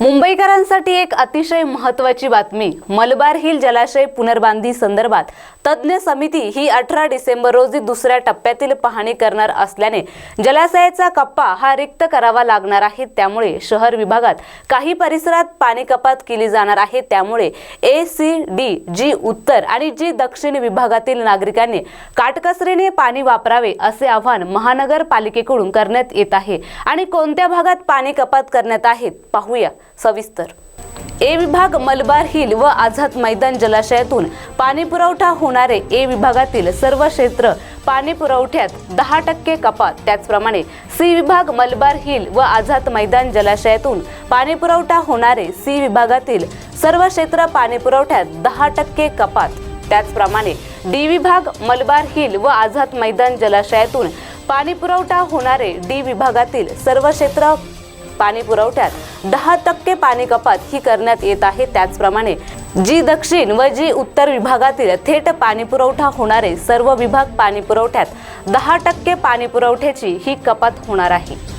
मुंबईकरांसाठी एक अतिशय महत्त्वाची बातमी मलबार हिल जलाशय पुनर्बांधी संदर्भात तज्ज्ञ समिती ही अठरा डिसेंबर रोजी दुसऱ्या टप्प्यातील पाहणी करणार असल्याने जलाशयाचा कप्पा हा रिक्त करावा लागणार आहे. त्यामुळे शहर विभागात काही परिसरात पाणी कपात केली जाणार आहे. त्यामुळे ए सी डी जी उत्तर आणि जी दक्षिण विभागातील नागरिकांनी काटकसरीने पाणी वापरावे असे आवाहन महानगरपालिकेकडून करण्यात येत आहे. आणि कोणत्या भागात पाणी कपात करण्यात आहेत पाहूया. सविस्तर. ए विभाग मलबार हिल व आझाद मैदान जलाशयातून पाणी पुरवठा होणारे ए विभागातील सर्व क्षेत्र पाणी पुरवठ्यात दहा टक्के कपात. त्याचप्रमाणे सी विभाग मलबार हिल व आझाद मैदान जलाशयातून पाणी पुरवठा होणारे सी विभागातील सर्व क्षेत्र पाणी पुरवठ्यात दहा टक्के कपात. त्याचप्रमाणे डी विभाग मलबार हिल व आझाद मैदान जलाशयातून पाणी पुरवठा होणारे डी विभागातील सर्व क्षेत्र पाणी पुरवठ्यात दहा टक्के पाणी कपात ही करण्यात येत आहे. त्याचप्रमाणे जी दक्षिण व जी उत्तर विभागातील थेट पाणी पुरवठा होणारे सर्व विभाग पाणी पुरवठ्यात दहा टक्के पाणी पुरवठ्याची ही कपात होणार आहे.